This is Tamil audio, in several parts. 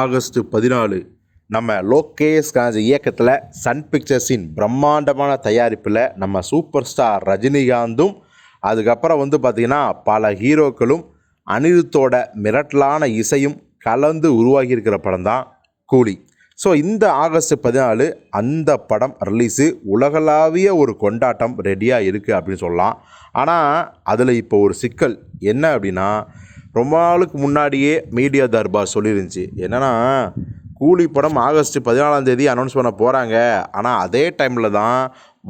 ஆகஸ்ட் பதினாலு. நம்ம லோகேஷ் காஞ்ச இயக்கத்தில் சன் பிக்சர்ஸின் பிரம்மாண்டமான தயாரிப்பில் நம்ம சூப்பர் ஸ்டார் ரஜினிகாந்தும் அதுக்கப்புறம் வந்து பார்த்திங்கன்னா பல ஹீரோக்களும் அனிருத்தோட மிரட்டலான இசையும் கலந்து உருவாகியிருக்கிற படம் தான் கூலி. ஸோ இந்த ஆகஸ்ட் பதினாலு அந்த படம் ரிலீஸு உலகளாவிய ஒரு கொண்டாட்டம் ரெடியாக இருக்குது அப்படின்னு சொல்லலாம். ஆனால் அதில் இப்போ ஒரு சிக்கல். என்ன அப்படின்னா ரொம்ப நாளுக்கு முன்னாடியே மீடியா தர்பார் சொல்லியிருந்துச்சு என்னென்னா கூலி படம் ஆகஸ்ட் பதினாலாம் தேதி அனௌன்ஸ் பண்ண போகிறாங்க ஆனால் அதே டைமில் தான்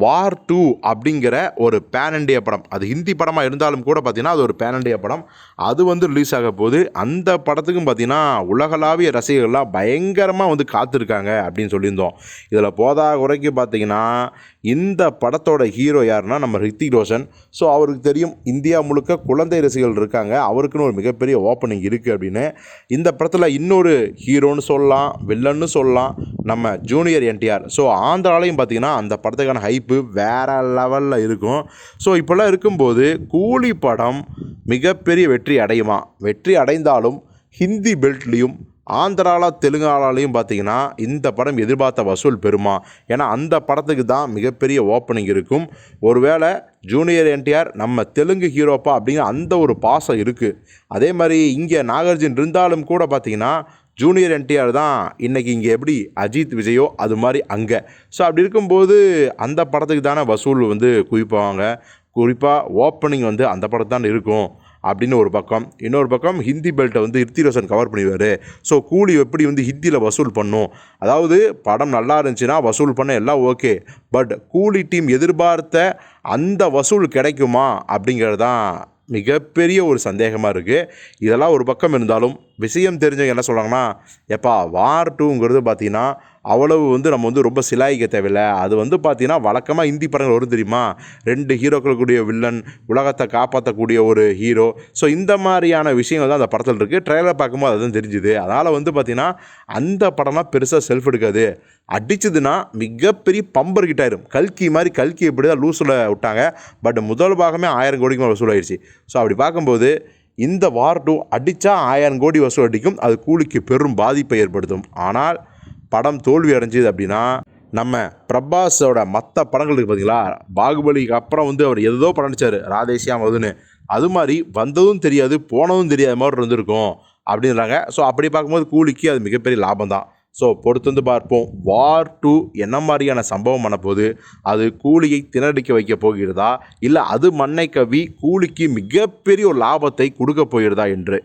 வார் டூ அப்படிங்கிற ஒரு பேன் படம். அது ஹிந்தி படமாக இருந்தாலும் கூட பார்த்தீங்கன்னா அது ஒரு பேன் படம். அது வந்து ரிலீஸ் ஆக போகுது. அந்த படத்துக்கும் பார்த்தீங்கன்னா உலகளாவிய ரசிகர்கள்லாம் பயங்கரமாக வந்து காத்திருக்காங்க அப்படின்னு சொல்லியிருந்தோம். இதில் போதா குறைக்கு பார்த்தீங்கன்னா இந்த படத்தோட ஹீரோ யாருன்னா நம்ம ரித்திக் ரோஷன். ஸோ அவருக்கு தெரியும் இந்தியா முழுக்க குழந்தை ரசிகர்கள் இருக்காங்க. அவருக்குன்னு ஒரு மிகப்பெரிய ஓப்பனிங் இருக்குது அப்படின்னு. இந்த படத்தில் இன்னொரு ஹீரோன்னு சொல்லலாம் வில்லன்னு சொல்லலாம். நம்ம ஜூனியர் என்டிஆர் ஸோ ஆந்திராலையும் பார்த்தீங்கன்னா அந்த படத்துக்கான ஹைப்பு வேறு லெவலில் இருக்கும். ஸோ இப்போல்லாம் இருக்கும்போது கூலி படம் மிகப்பெரிய வெற்றி அடையுமா? வெற்றி அடைந்தாலும் ஹிந்தி பெல்ட்லேயும் ஆந்திராலா தெலுங்கானாலையும் பார்த்தீங்கன்னா இந்த படம் எதிர்பார்த்த வசூல் பெறுமா? ஏன்னா அந்த படத்துக்கு தான் மிகப்பெரிய ஓப்பனிங் இருக்கும். ஒருவேளை ஜூனியர் என்டிஆர் நம்ம தெலுங்கு ஹீரோப்பா அப்படிங்கிற அந்த ஒரு பாசம் இருக்குது அதே மாதிரி இங்கே நாகார்ஜுன் இருந்தாலும் கூட பார்த்திங்கன்னா ஜூனியர் என்டிஆர் தான் இன்றைக்கி இங்கே எப்படி அஜித் விஜயோ அது மாதிரி அங்கே. ஸோ அப்படி இருக்கும்போது அந்த படத்துக்கு தானே வசூல் வந்து குவிப்பாங்க. குறிப்பாக ஓப்பனிங் வந்து அந்த படத்து தான் இருக்கும் அப்படின்னு ஒரு பக்கம். இன்னொரு பக்கம் ஹிந்தி பெல்ட்டை வந்து ஹிருத்தி ரோஷன் கவர் பண்ணிடுவார் ஸோ கூலி எப்படி வந்து ஹிந்தியில் வசூல் பண்ணும்? அதாவது படம் நல்லா இருந்துச்சுன்னா வசூல் பண்ண எல்லாம் ஓகே பட் கூலி டீம் எதிர்பார்த்த அந்த வசூல் கிடைக்குமா அப்படிங்கிறது தான் மிகப்பெரிய ஒரு சந்தேகமாக இருக்குது இதெல்லாம் ஒரு பக்கம் இருந்தாலும் விஷயம் தெரிஞ்சவங்க என்ன சொல்கிறாங்கன்னா எப்பா வார் டூங்கிறது பார்த்தீங்கன்னா அவ்வளவு வந்து நம்ம வந்து ரொம்ப சிலாயிக்க தேவையில்ல. அது வந்து பார்த்தீங்கன்னா வழக்கமாக இந்தி படங்கள் வரும் தெரியுமா? ரெண்டு ஹீரோக்கள் கூடிய வில்லன் உலகத்தை காப்பாற்றக்கூடிய ஒரு ஹீரோ ஸோ இந்த மாதிரியான விஷயங்கள் தான் அந்த படத்தில் இருக்குது ட்ரெய்லர் பார்க்கும்போது அதுதான் தெரிஞ்சுது. அதனால் வந்து பார்த்திங்கன்னா அந்த படம்லாம் பெருசாக செல்ஃப் எடுக்காது. அடிச்சதுன்னா மிகப்பெரிய பம்பர் கிட்ட ஆயிரும். கல்கி மாதிரி கல்கி இப்படி தான் லூஸில் விட்டாங்க. பட் முதல் பாகமே ஆயிரம் கோடிக்கு மேலே வசூல் ஆயிடுச்சு ஸோ அப்படி பார்க்கும்போது இந்த வார் டூ அடித்தா ஆயிரம் கோடி வசூல் அடிக்கும். அது கூலிக்கு பெரும் பாதிப்பை ஏற்படுத்தும். ஆனால் படம் தோல்வி அடைஞ்சது அப்படின்னா நம்ம பிரபாஸோட மற்ற படங்கள் இருக்குது பார்த்தீங்களா பாகுபலிக்கு அப்புறம் வந்து அவர் ஏதோ படம் நடிச்சார். ராதேஷியா மதுன்னு. அது மாதிரி வந்ததும் தெரியாது போனதும் தெரியாத மாதிரி இருந்திருக்கும் அப்படின்றாங்க. ஸோ அப்படி பார்க்கும்போது கூலிக்கு அது மிகப்பெரிய லாபம் தான் ஸோ பொறுத்து வந்து பார்ப்போம். வார் டூ என்ன மாதிரியான சம்பவம் பண்ண போது அது கூலியை திணறடிக்க வைக்க போகிறதா? இல்லை அது மண்ணை கவி கூலிக்கு மிகப்பெரிய ஒரு லாபத்தை கொடுக்க போகிறதா என்று?